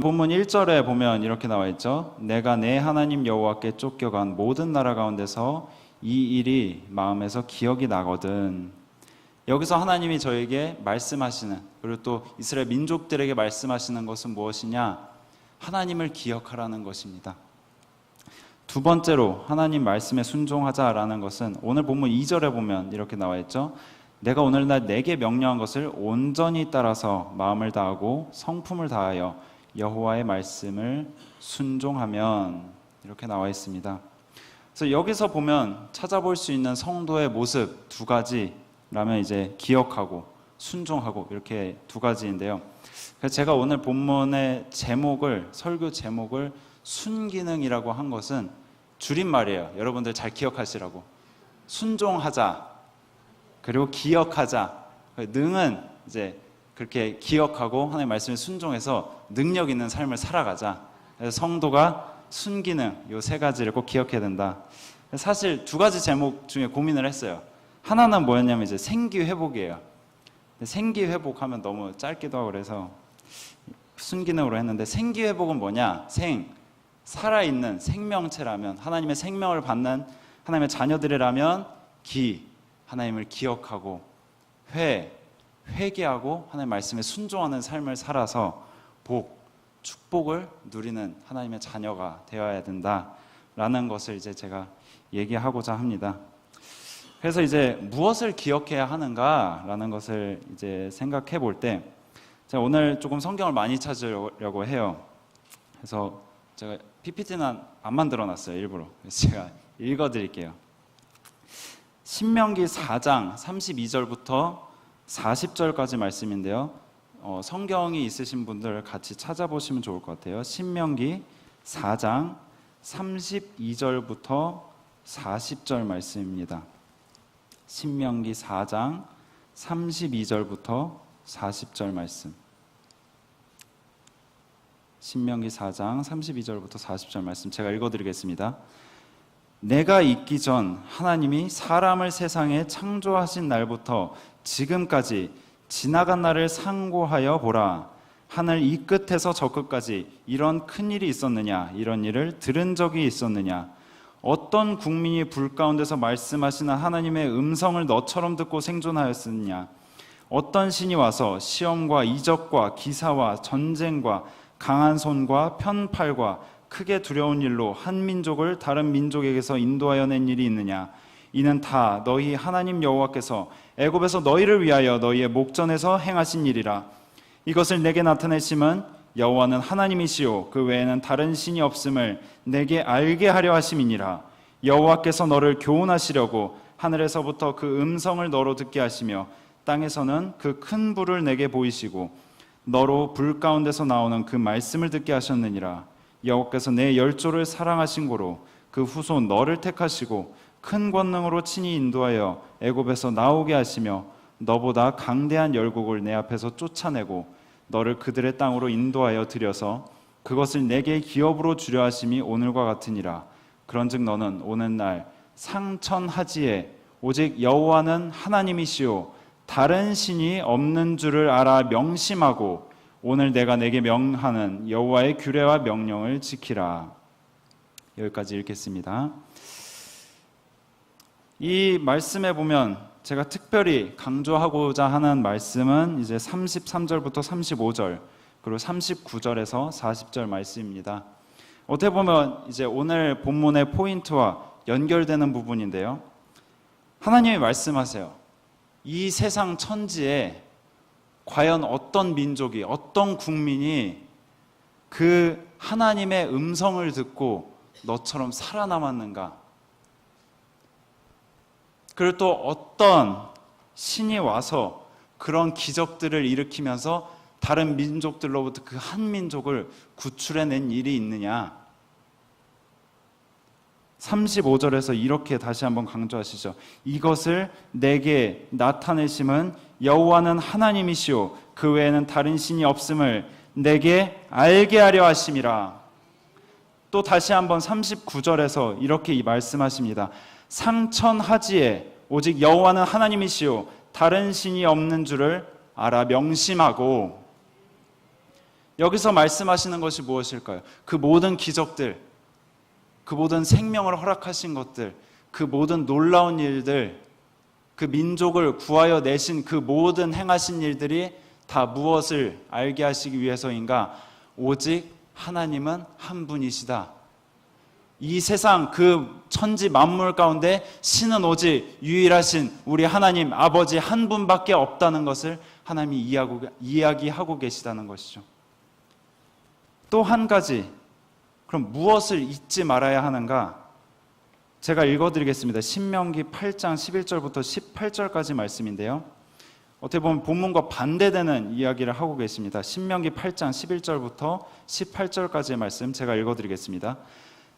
본문 1절에 보면 이렇게 나와 있죠. 내가 내 하나님 여호와께 쫓겨간 모든 나라 가운데서 이 일이 마음에서 기억이 나거든. 여기서 하나님이 저에게 말씀하시는 그리고 또 이스라엘 민족들에게 말씀하시는 것은 무엇이냐? 하나님을 기억하라는 것입니다. 두 번째로 하나님 말씀에 순종하자라는 것은 오늘 본문 2절에 보면 이렇게 나와 있죠. 내가 오늘날 내게 명령한 것을 온전히 따라서 마음을 다하고 성품을 다하여 여호와의 말씀을 순종하면 이렇게 나와 있습니다. 그래서 여기서 보면 찾아볼 수 있는 성도의 모습 두 가지라면 이제 기억하고 순종하고 이렇게 두 가지인데요. 제가 오늘 본문의 제목을 설교 제목을 순기능이라고 한 것은 줄임말이에요. 여러분들 잘 기억하시라고. 순종하자. 그리고 기억하자. 능은 이제 그렇게 기억하고 하나님의 말씀에 순종해서 능력 있는 삶을 살아가자. 그래서 성도가 순기능 요 세 가지를 꼭 기억해야 된다. 사실 두 가지 제목 중에 고민을 했어요. 하나는 뭐였냐면 이제 생기 회복이에요. 생기 회복하면 너무 짧기도 하고 그래서 순기능으로 했는데 생기 회복은 뭐냐? 생 살아 있는 생명체라면 하나님의 생명을 받는 하나님의 자녀들이라면 기 하나님을 기억하고 회 회개하고 하나님 말씀에 순종하는 삶을 살아서 복 축복을 누리는 하나님의 자녀가 되어야 된다라는 것을 이제 제가 얘기하고자 합니다. 그래서 이제 무엇을 기억해야 하는가라는 것을 이제 생각해 볼 때 제가 오늘 조금 성경을 많이 찾으려고 해요. 그래서 제가 PPT는 안 만들어 놨어요, 일부러. 그래서 제가 읽어 드릴게요. 신명기 4장 32절부터 40절까지 말씀인데요. 어, 성경이 있으신 분들 같이 찾아보시면 좋을 것 같아요. 신명기 4장 32절부터 40절 말씀입니다. 신명기 4장 32절부터 40절 말씀. 신명기 4장 32절부터 40절 말씀 제가 읽어 드리겠습니다. 내가 있기 전 하나님이 사람을 세상에 창조하신 날부터 지금까지 지나간 날을 상고하여 보라. 하늘 이 끝에서 저 끝까지 이런 큰 일이 있었느냐? 이런 일을 들은 적이 있었느냐? 어떤 국민이 불 가운데서 말씀하시는 하나님의 음성을 너처럼 듣고 생존하였느냐? 어떤 신이 와서 시험과 이적과 기사와 전쟁과 강한 손과 편팔과 크게 두려운 일로 한 민족을 다른 민족에게서 인도하여 낸 일이 있느냐? 이는 다 너희 하나님 여호와께서 애굽에서 너희를 위하여 너희의 목전에서 행하신 일이라. 이것을 내게 나타내심은 여호와는 하나님이시요 그 외에는 다른 신이 없음을 내게 알게 하려 하심이니라. 여호와께서 너를 교훈하시려고 하늘에서부터 그 음성을 너로 듣게 하시며 땅에서는 그 큰 불을 내게 보이시고 너로 불 가운데서 나오는 그 말씀을 듣게 하셨느니라. 여호와께서 내 열조를 사랑하신 고로 그 후손 너를 택하시고 큰 권능으로 친히 인도하여 애굽에서 나오게 하시며 너보다 강대한 열국을 내 앞에서 쫓아내고 너를 그들의 땅으로 인도하여 들여서 그것을 내게 기업으로 주려 하심이 오늘과 같으니라. 그런즉 너는 오는 날 상천하지에 오직 여호와는 하나님이시요 다른 신이 없는 줄을 알아 명심하고 오늘 내가 내게 명하는 여호와의 규례와 명령을 지키라. 여기까지 읽겠습니다. 이 말씀에 보면 제가 특별히 강조하고자 하는 말씀은 이제 33절부터 35절 그리고 39절에서 40절 말씀입니다. 어떻게 보면 이제 오늘 본문의 포인트와 연결되는 부분인데요. 하나님이 말씀하세요. 이 세상 천지에 과연 어떤 민족이, 어떤 국민이 그 하나님의 음성을 듣고 너처럼 살아남았는가? 그리고 또 어떤 신이 와서 그런 기적들을 일으키면서 다른 민족들로부터 그 한 민족을 구출해낸 일이 있느냐? 35절에서 이렇게 다시 한번 강조하시죠. 이것을 내게 나타내심은 여호와는 하나님이시오 그 외에는 다른 신이 없음을 내게 알게 하려 하심이라. 또 다시 한번 39절에서 이렇게 말씀하십니다. 상천하지에 오직 여호와는 하나님이시오 다른 신이 없는 줄을 알아 명심하고 여기서 말씀하시는 것이 무엇일까요? 그 모든 기적들, 그 모든 생명을 허락하신 것들, 그 모든 놀라운 일들, 그 민족을 구하여 내신 그 모든 행하신 일들이 다 무엇을 알게 하시기 위해서인가? 오직 하나님은 한 분이시다. 이 세상 그 천지 만물 가운데 신은 오직 유일하신 우리 하나님 아버지 한 분밖에 없다는 것을 하나님이 이해하고, 이야기하고 계시다는 것이죠. 또 한 가지, 그럼 무엇을 잊지 말아야 하는가? 제가 읽어드리겠습니다. 신명기 8장 11절부터 18절까지 말씀인데요. 어떻게 보면 본문과 반대되는 이야기를 하고 계십니다. 신명기 8장 11절부터 18절까지의 말씀 제가 읽어드리겠습니다.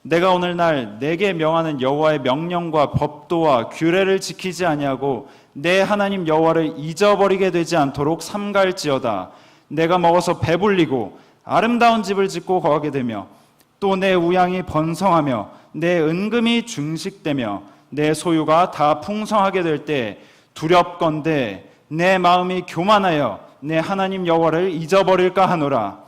내가 오늘날 내게 명하는 여호와의 명령과 법도와 규례를 지키지 아니하고 내 하나님 여호와를 잊어버리게 되지 않도록 삼갈지어다. 내가 먹어서 배불리고 아름다운 집을 짓고 거하게 되며 또 내 우양이 번성하며 내 은금이 증식되며 내 소유가 다 풍성하게 될 때 두렵건대 내 마음이 교만하여 내 하나님 여호와를 잊어버릴까 하노라.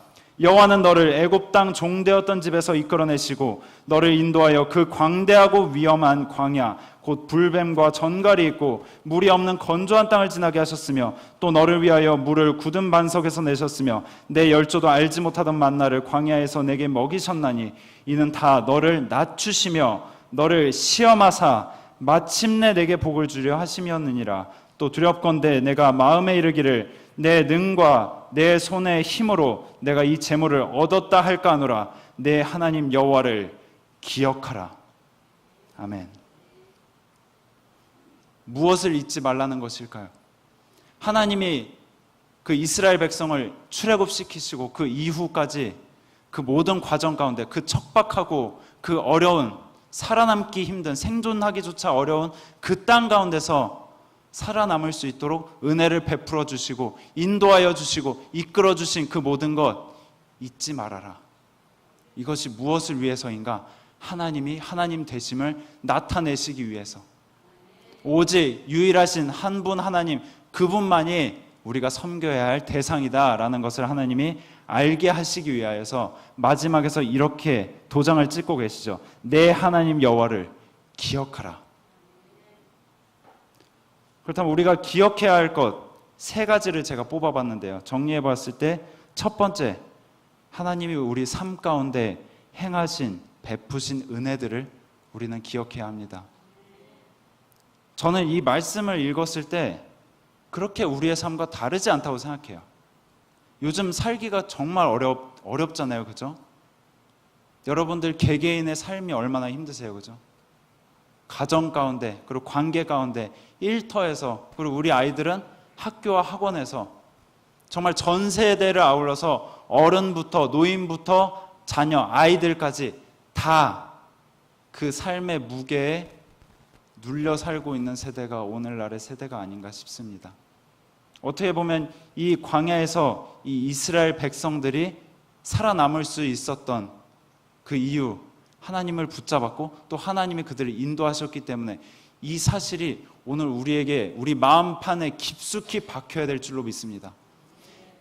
여호와는 너를 애굽 땅 종되었던 집에서 이끌어내시고 너를 인도하여 그 광대하고 위험한 광야 곧 불뱀과 전갈이 있고 물이 없는 건조한 땅을 지나게 하셨으며 또 너를 위하여 물을 굳은 반석에서 내셨으며 내 열조도 알지 못하던 만나를 광야에서 내게 먹이셨나니 이는 다 너를 낮추시며 너를 시험하사 마침내 내게 복을 주려 하심이었느니라. 또 두렵건대 내가 마음에 이르기를 내 능과 내 손의 힘으로 내가 이 재물을 얻었다 할까 하노라. 내 하나님 여호와를 기억하라. 아멘. 무엇을 잊지 말라는 것일까요? 하나님이 그 이스라엘 백성을 출애굽시키시고 그 이후까지 그 모든 과정 가운데 그 척박하고 그 어려운 살아남기 힘든 생존하기조차 어려운 그 땅 가운데서 살아남을 수 있도록 은혜를 베풀어 주시고 인도하여 주시고 이끌어 주신 그 모든 것 잊지 말아라. 이것이 무엇을 위해서인가? 하나님이 하나님 되심을 나타내시기 위해서. 오직 유일하신 한 분 하나님 그분만이 우리가 섬겨야 할 대상이다라는 것을 하나님이 알게 하시기 위하여서 마지막에서 이렇게 도장을 찍고 계시죠. 내 하나님 여호와를 기억하라. 그렇다면 우리가 기억해야 할 것 세 가지를 제가 뽑아봤는데요. 정리해 봤을 때 첫 번째, 하나님이 우리 삶 가운데 행하신 베푸신 은혜들을 우리는 기억해야 합니다. 저는 이 말씀을 읽었을 때 그렇게 우리의 삶과 다르지 않다고 생각해요. 요즘 살기가 정말 어렵, 어렵잖아요. 그죠? 여러분들 개개인의 삶이 얼마나 힘드세요. 그죠? 가정 가운데, 그리고 관계 가운데, 일터에서, 그리고 우리 아이들은 학교와 학원에서 정말 전 세대를 아울러서 어른부터 노인부터 자녀, 아이들까지 다 그 삶의 무게에 눌려 살고 있는 세대가 오늘날의 세대가 아닌가 싶습니다. 어떻게 보면 이 광야에서 이 이스라엘 백성들이 살아남을 수 있었던 그 이유, 하나님을 붙잡았고 또 하나님이 그들을 인도하셨기 때문에 이 사실이 오늘 우리에게 우리 마음판에 깊숙이 박혀야 될 줄로 믿습니다.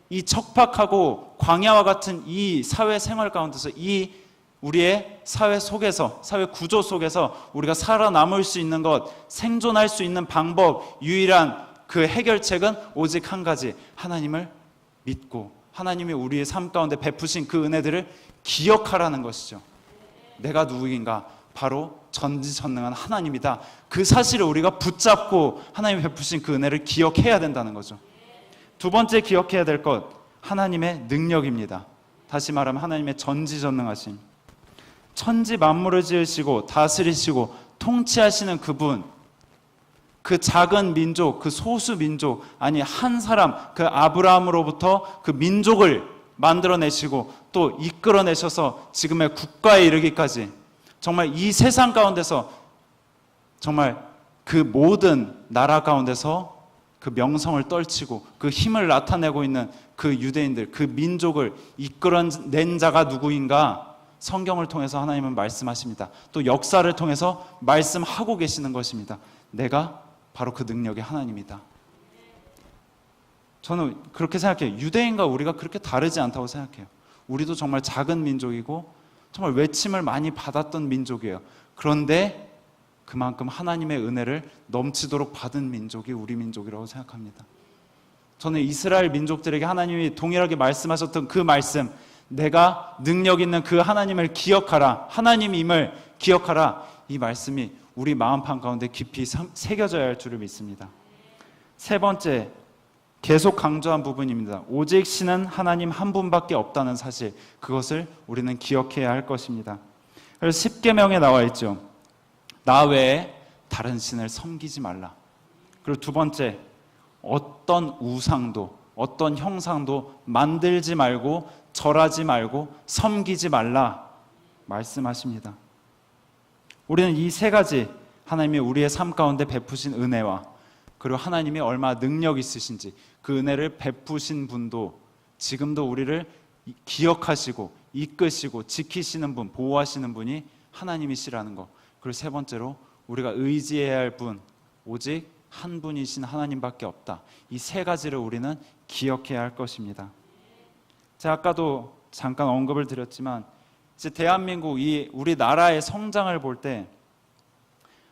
이 척박하고 광야와 같은 이 사회 생활 가운데서 이 우리의 사회 속에서 사회 구조 속에서 우리가 살아남을 수 있는 것, 생존할 수 있는 방법, 유일한 그 해결책은 오직 한 가지 하나님을 믿고 하나님이 우리의 삶 가운데 베푸신 그 은혜들을 기억하라는 것이죠. 내가 누구인가? 바로 전지전능한 하나님이다. 그 사실을 우리가 붙잡고 하나님이 베푸신 그 은혜를 기억해야 된다는 거죠. 두 번째 기억해야 될 것, 하나님의 능력입니다. 다시 말하면 하나님의 전지전능하심. 천지 만물을 지으시고 다스리시고 통치하시는 그분, 그 작은 민족, 그 소수 민족, 아니 한 사람, 그 아브라함으로부터 그 민족을 만들어내시고 또 이끌어내셔서 지금의 국가에 이르기까지 정말 이 세상 가운데서 정말 그 모든 나라 가운데서 그 명성을 떨치고 그 힘을 나타내고 있는 그 유대인들, 그 민족을 이끌어낸 자가 누구인가? 성경을 통해서 하나님은 말씀하십니다. 또 역사를 통해서 말씀하고 계시는 것입니다. 내가 바로 그 능력의 하나님이다. 저는 그렇게 생각해요. 유대인과 우리가 그렇게 다르지 않다고 생각해요. 우리도 정말 작은 민족이고 정말 외침을 많이 받았던 민족이에요. 그런데 그만큼 하나님의 은혜를 넘치도록 받은 민족이 우리 민족이라고 생각합니다. 저는 이스라엘 민족들에게 하나님이 동일하게 말씀하셨던 그 말씀, 내가 능력 있는 그 하나님을 기억하라, 하나님임을 기억하라, 이 말씀이 우리 마음판 가운데 깊이 새겨져야 할 줄을 믿습니다. 세 번째, 계속 강조한 부분입니다. 오직 신은 하나님 한 분밖에 없다는 사실, 그것을 우리는 기억해야 할 것입니다. 그래서 10계명에 나와 있죠. 나 외에 다른 신을 섬기지 말라. 그리고 두 번째, 어떤 우상도, 어떤 형상도 만들지 말고, 절하지 말고, 섬기지 말라. 말씀하십니다. 우리는 이 세 가지 하나님이 우리의 삶 가운데 베푸신 은혜와 그리고 하나님이 얼마나 능력 있으신지 그 은혜를 베푸신 분도 지금도 우리를 기억하시고 이끄시고 지키시는 분, 보호하시는 분이 하나님이시라는 것. 그리고 세 번째로 우리가 의지해야 할 분, 오직 한 분이신 하나님밖에 없다. 이 세 가지를 우리는 기억해야 할 것입니다. 제가 아까도 잠깐 언급을 드렸지만 이제 대한민국 이 우리나라의 성장을 볼 때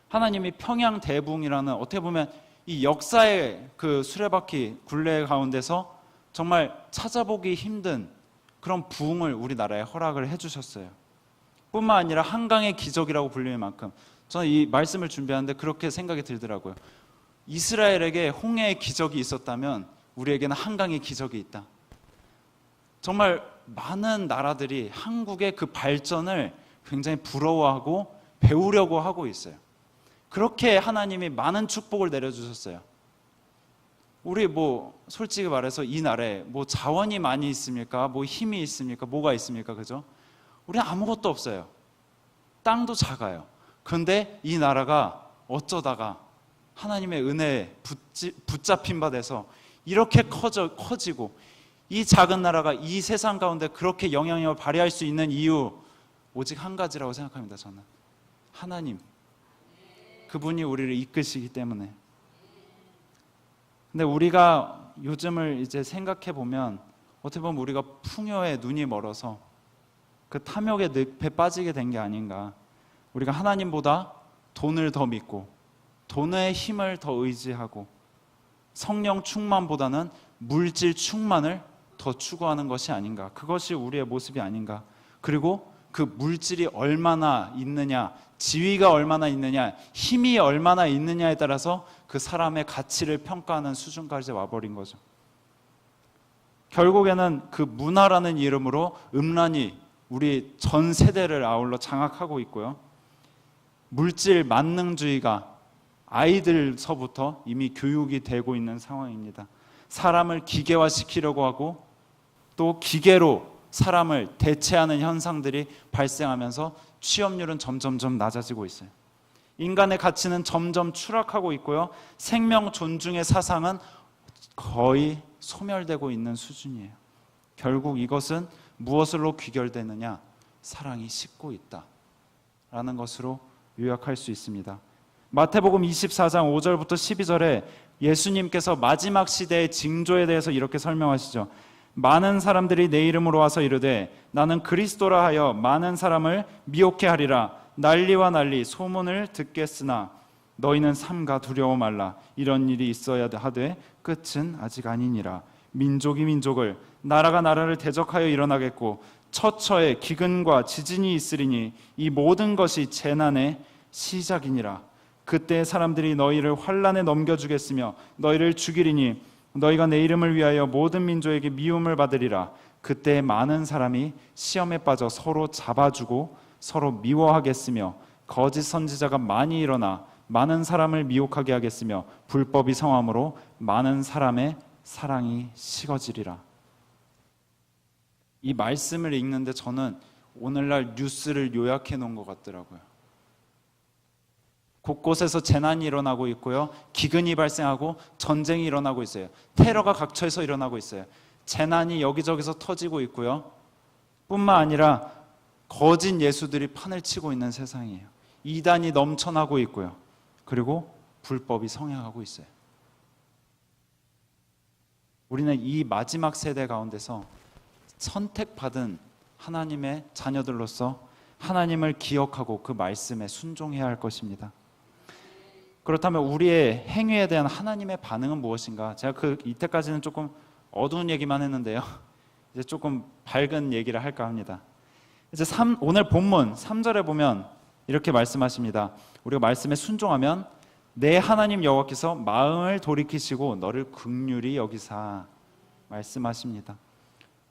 하나님이 평양 대붕이라는 어떻게 보면 이 역사의 그 수레바퀴 굴레 가운데서 정말 찾아보기 힘든 그런 부흥을 우리나라에 허락을 해주셨어요. 뿐만 아니라 한강의 기적이라고 불리는 만큼 저는 이 말씀을 준비하는데 그렇게 생각이 들더라고요. 이스라엘에게 홍해의 기적이 있었다면 우리에게는 한강의 기적이 있다. 정말 많은 나라들이 한국의 그 발전을 굉장히 부러워하고 배우려고 하고 있어요. 그렇게 하나님이 많은 축복을 내려주셨어요. 우리 뭐 솔직히 말해서 이 나라에 뭐 자원이 많이 있습니까? 뭐 힘이 있습니까? 뭐가 있습니까? 그죠? 우리는 아무것도 없어요. 땅도 작아요. 그런데 이 나라가 어쩌다가 하나님의 은혜에 붙잡힌 바 돼서 이렇게 커져, 커지고 이 작은 나라가 이 세상 가운데 그렇게 영향력을 발휘할 수 있는 이유 오직 한 가지라고 생각합니다. 저는 하나님 그분이 우리를 이끄시기 때문에 근데 우리가 요즘을 이제 생각해 보면 어떻게 보면 우리가 풍요에 눈이 멀어서 그 탐욕의 늪에 빠지게 된 게 아닌가. 우리가 하나님보다 돈을 더 믿고 돈의 힘을 더 의지하고 성령 충만보다는 물질 충만을 더 추구하는 것이 아닌가. 그것이 우리의 모습이 아닌가. 그리고 그 물질이 얼마나 있느냐, 지위가 얼마나 있느냐, 힘이 얼마나 있느냐에 따라서 그 사람의 가치를 평가하는 수준까지 와버린 거죠. 결국에는 그 문화라는 이름으로 음란이 우리 전 세대를 아울러 장악하고 있고요. 물질 만능주의가 아이들서부터 이미 교육이 되고 있는 상황입니다. 사람을 기계화시키려고 하고 또 기계로 사람을 대체하는 현상들이 발생하면서 취업률은 점점점 낮아지고 있어요. 인간의 가치는 점점 추락하고 있고요. 생명 존중의 사상은 거의 소멸되고 있는 수준이에요. 결국 이것은 무엇으로 귀결되느냐? 사랑이 식고 있다. 라는 것으로 요약할 수 있습니다. 마태복음 24장 5절부터 12절에 예수님께서 마지막 시대의 징조에 대해서 이렇게 설명하시죠. 많은 사람들이 내 이름으로 와서 이르되 나는 그리스도라 하여 많은 사람을 미혹해 하리라. 난리와 난리 소문을 듣겠으나 너희는 삼가 두려워 말라. 이런 일이 있어야 하되 끝은 아직 아니니라. 민족이 민족을 나라가 나라를 대적하여 일어나겠고 처처에 기근과 지진이 있으리니 이 모든 것이 재난의 시작이니라. 그때 사람들이 너희를 환란에 넘겨주겠으며 너희를 죽이리니 너희가 내 이름을 위하여 모든 민족에게 미움을 받으리라. 그때 많은 사람이 시험에 빠져 서로 잡아주고 서로 미워하겠으며 거짓 선지자가 많이 일어나 많은 사람을 미혹하게 하겠으며 불법이 성함으로 많은 사람의 사랑이 식어지리라. 이 말씀을 읽는데 저는 오늘날 뉴스를 요약해 놓은 것 같더라고요. 곳곳에서 재난이 일어나고 있고요. 기근이 발생하고 전쟁이 일어나고 있어요. 테러가 각처에서 일어나고 있어요. 재난이 여기저기서 터지고 있고요. 뿐만 아니라 거짓 예수들이 판을 치고 있는 세상이에요. 이단이 넘쳐나고 있고요. 그리고 불법이 성행하고 있어요. 우리는 이 마지막 세대 가운데서 선택받은 하나님의 자녀들로서 하나님을 기억하고 그 말씀에 순종해야 할 것입니다. 그렇다면 우리의 행위에 대한 하나님의 반응은 무엇인가? 제가 그 이때까지는 조금 어두운 얘기만 했는데요. 이제 조금 밝은 얘기를 할까 합니다. 이제 3, 오늘 본문 3절에 보면 이렇게 말씀하십니다. 우리가 말씀에 순종하면 내 하나님 여호와께서 마음을 돌이키시고 너를 극률이 여기사 말씀하십니다.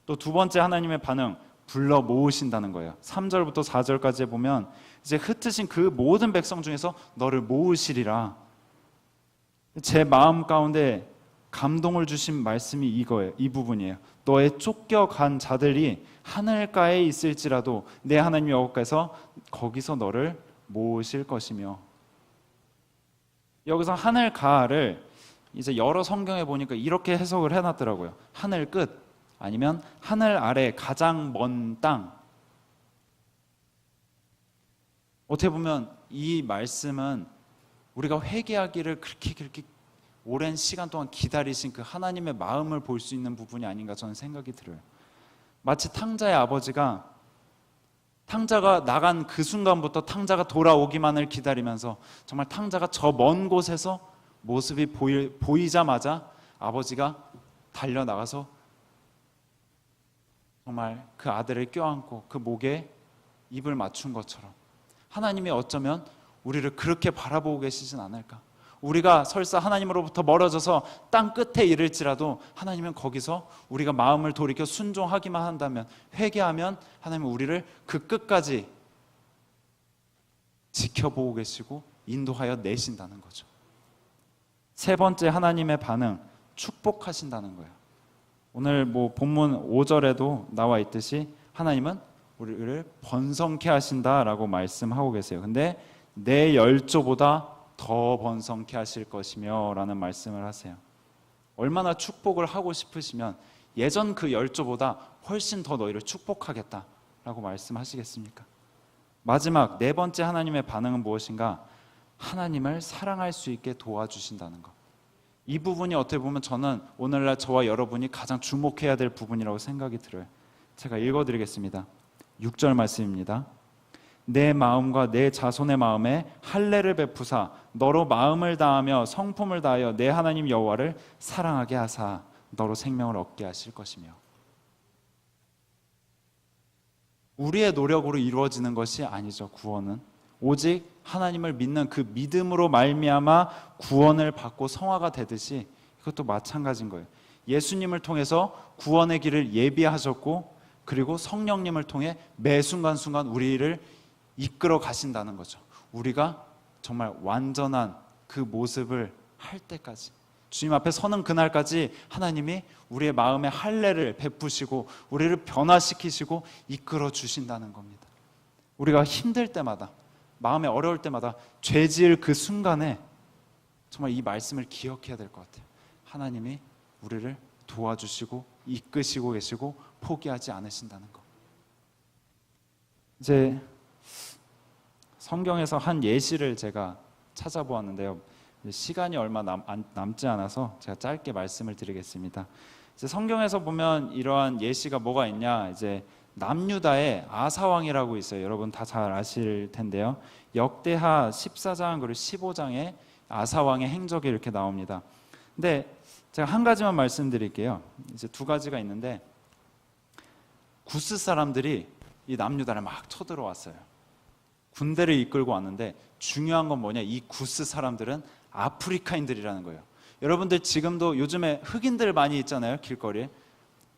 또 두 번째 하나님의 반응 불러 모으신다는 거예요. 3절부터 4절까지 보면 이제 흩으신 그 모든 백성 중에서 너를 모으시리라. 제 마음 가운데 감동을 주신 말씀이 이거예요. 이 부분이에요. 너의 쫓겨간 자들이 하늘가에 있을지라도 내 하나님 여호와께서 거기서 너를 모으실 것이며 여기서 하늘가를 이제 여러 성경에 보니까 이렇게 해석을 해놨더라고요. 하늘 끝 아니면 하늘 아래 가장 먼 땅. 어떻게 보면 이 말씀은 우리가 회개하기를 그렇게 그렇게 오랜 시간 동안 기다리신 그 하나님의 마음을 볼 수 있는 부분이 아닌가 저는 생각이 들어요. 마치 탕자의 아버지가 탕자가 나간 그 순간부터 탕자가 돌아오기만을 기다리면서 정말 탕자가 저 먼 곳에서 모습이 보이, 보이자마자 아버지가 달려 나가서 정말 그 아들을 껴안고 그 목에 입을 맞춘 것처럼 하나님이 어쩌면 우리를 그렇게 바라보고 계시진 않을까? 우리가 설사 하나님으로부터 멀어져서 땅 끝에 이를지라도 하나님은 거기서 우리가 마음을 돌이켜 순종하기만 한다면 회개하면 하나님은 우리를 그 끝까지 지켜보고 계시고 인도하여 내신다는 거죠. 세 번째 하나님의 반응 축복하신다는 거예요. 오늘 뭐 본문 5절에도 나와 있듯이 하나님은 우리를 번성케 하신다라고 말씀하고 계세요. 근데 내 열조보다 더 번성케 하실 것이며라는 말씀을 하세요. 얼마나 축복을 하고 싶으시면 예전 그 열조보다 훨씬 더 너희를 축복하겠다라고 말씀하시겠습니까? 마지막 네 번째 하나님의 반응은 무엇인가? 하나님을 사랑할 수 있게 도와주신다는 것. 이 부분이 어떻게 보면 저는 오늘날 저와 여러분이 가장 주목해야 될 부분이라고 생각이 들어요. 제가 읽어드리겠습니다. 6절 말씀입니다. 내 마음과 내 자손의 마음에 할례를 베푸사 너로 마음을 다하며 성품을 다하여 내 하나님 여호와를 사랑하게 하사 너로 생명을 얻게 하실 것이며 우리의 노력으로 이루어지는 것이 아니죠 구원은 오직 하나님을 믿는 그 믿음으로 말미암아 구원을 받고 성화가 되듯이 이것도 마찬가지인 거예요 예수님을 통해서 구원의 길을 예비하셨고 그리고 성령님을 통해 매 순간 순간 우리를 이끌어 가신다는 거죠. 우리가 정말 완전한 그 모습을 할 때까지 주님 앞에 서는 그날까지 하나님이 우리의 마음에 할례를 베푸시고 우리를 변화시키시고 이끌어 주신다는 겁니다. 우리가 힘들 때마다 마음에 어려울 때마다 죄 지을 그 순간에 정말 이 말씀을 기억해야 될 것 같아요. 하나님이 우리를 도와주시고 이끄시고 계시고 포기하지 않으신다는 것. 이제 성경에서 한 예시를 제가 찾아보았는데요. 시간이 얼마 남, 남지 않아서 제가 짧게 말씀을 드리겠습니다. 이제 성경에서 보면 이러한 예시가 뭐가 있냐? 이제 남유다의 아사왕이라고 있어요. 여러분 다 잘 아실 텐데요. 역대하 14장 그리고 15장에 아사왕의 행적이 이렇게 나옵니다. 근데 제가 한 가지만 말씀드릴게요. 이제 두 가지가 있는데 구스 사람들이 이 남유다를 막 쳐들어왔어요. 군대를 이끌고 왔는데 중요한 건 뭐냐? 이 구스 사람들은 아프리카인들이라는 거예요. 여러분들 지금도 요즘에 흑인들 많이 있잖아요. 길거리에.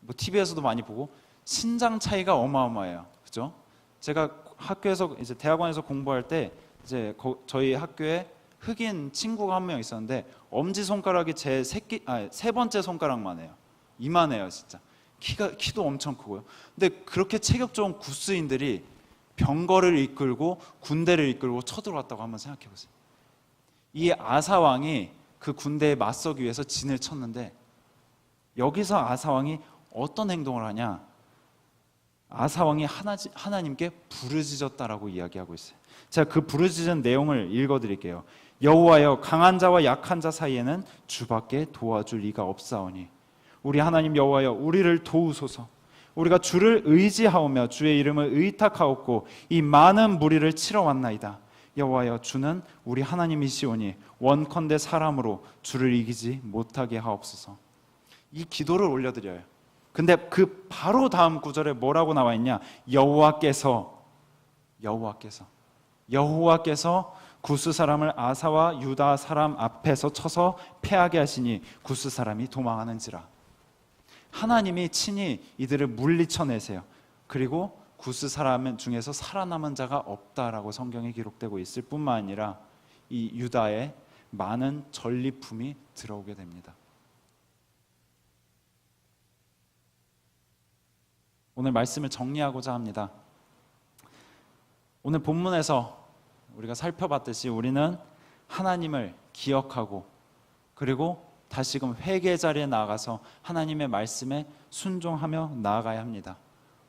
뭐 TV에서도 많이 보고 신장 차이가 어마어마해요. 그죠? 제가 학교에서 이제 대학원에서 공부할 때 이제 저희 학교에 흑인 친구가 한 명 있었는데 엄지 손가락이 제 새끼 아, 세 번째 손가락만 해요. 이만해요, 진짜. 키가 키도 엄청 크고요. 근데 그렇게 체격 좋은 구스인들이 병거를 이끌고 군대를 이끌고 쳐들어왔다고 한번 생각해 보세요. 이 아사 왕이 그 군대에 맞서기 위해서 진을 쳤는데 여기서 아사 왕이 어떤 행동을 하냐? 아사 왕이 하나, 하나님께 부르짖었다라고 이야기하고 있어요. 제가 그 부르짖은 내용을 읽어드릴게요. 여호와여 강한 자와 약한 자 사이에는 주밖에 도와줄 리가 없사오니 우리 하나님 여호와여 우리를 도우소서 우리가 주를 의지하오며 주의 이름을 의탁하옵고 이 많은 무리를 치러 왔나이다. 여호와여 주는 우리 하나님이시오니 원컨대 사람으로 주를 이기지 못하게 하옵소서. 이 기도를 올려드려요. 근데 그 바로 다음 구절에 뭐라고 나와 있냐? 여호와께서 여호와께서 여호와께서 구스 사람을 아사와 유다 사람 앞에서 쳐서 패하게 하시니 구스 사람이 도망하는지라. 하나님이 친히 이들을 물리쳐 내세요. 그리고 구스 사람 중에서 살아남은 자가 없다라고 성경에 기록되고 있을 뿐만 아니라 이 유다에 많은 전리품이 들어오게 됩니다. 오늘 말씀을 정리하고자 합니다. 오늘 본문에서 우리가 살펴봤듯이 우리는 하나님을 기억하고 그리고 다시금 회개 자리에 나아가서 하나님의 말씀에 순종하며 나아가야 합니다.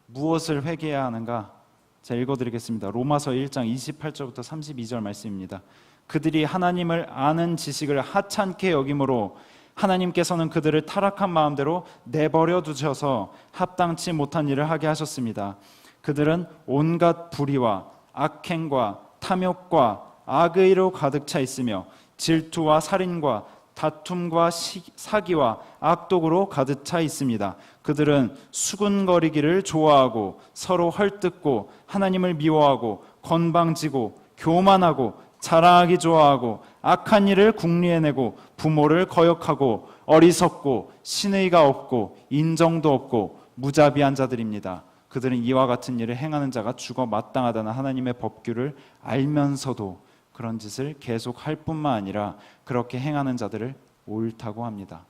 무엇을 회개해야 하는가? 제가 읽어드리겠습니다. 로마서 1장 28절부터 32절 말씀입니다. 그들이 하나님을 아는 지식을 하찮게 여김으로 하나님께서는 그들을 타락한 마음대로 내버려 두셔서 합당치 못한 일을 하게 하셨습니다. 그들은 온갖 불의와 악행과 탐욕과 악의로 가득 차 있으며 질투와 살인과 다툼과 시- 사기와 악독으로 가득 차 있습니다. 그들은 수군거리기를 좋아하고 서로 헐뜯고 하나님을 미워하고 건방지고 교만하고 자랑하기 좋아하고 악한 일을 궁리해내고 부모를 거역하고 어리석고 신의가 없고 인정도 없고 무자비한 자들입니다. 그들은 이와 같은 일을 행하는 자가 죽어 마땅하다는 하나님의 법규를 알면서도 그런 짓을 계속 할 뿐만 아니라 그렇게 행하는 자들을 옳다고 합니다.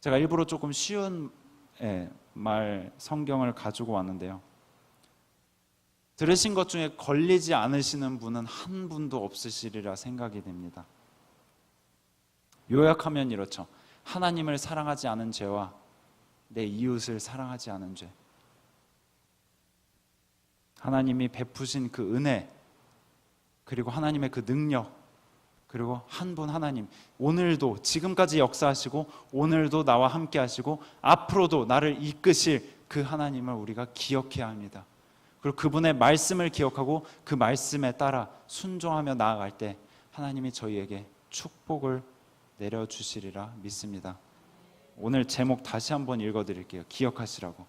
제가 일부러 조금 쉬운 예, 말 성경을 가지고 왔는데요. 들으신 것 중에 걸리지 않으시는 분은 한 분도 없으시리라 생각이 됩니다. 요약하면 이렇죠. 하나님을 사랑하지 않은 죄와 내 이웃을 사랑하지 않은 죄. 하나님이 베푸신 그 은혜, 그리고 하나님의 그 능력, 그리고 한 분 하나님, 오늘도 지금까지 역사하시고, 오늘도 나와 함께 하시고, 앞으로도 나를 이끄실 그 하나님을 우리가 기억해야 합니다. 그리고 그분의 말씀을 기억하고 그 말씀에 따라 순종하며 나아갈 때 하나님이 저희에게 축복을 내려주시리라 믿습니다. 오늘 제목 다시 한번 읽어드릴게요. 기억하시라고.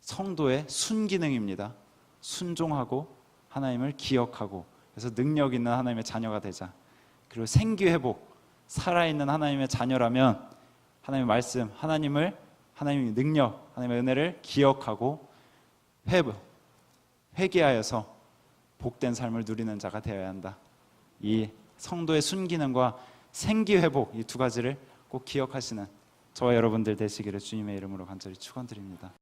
성도의 순기능입니다. 순종하고 하나님을 기억하고 그래서 능력 있는 하나님의 자녀가 되자. 그리고 생기 회복, 살아있는 하나님의 자녀라면 하나님의 말씀, 하나님을 하나님의 능력, 하나님의 은혜를 기억하고 회복, 회개하여서 복된 삶을 누리는 자가 되어야 한다. 이 성도의 순기능과 생기 회복 이 두 가지를 꼭 기억하시는 저와 여러분들 되시기를 주님의 이름으로 간절히 축원드립니다.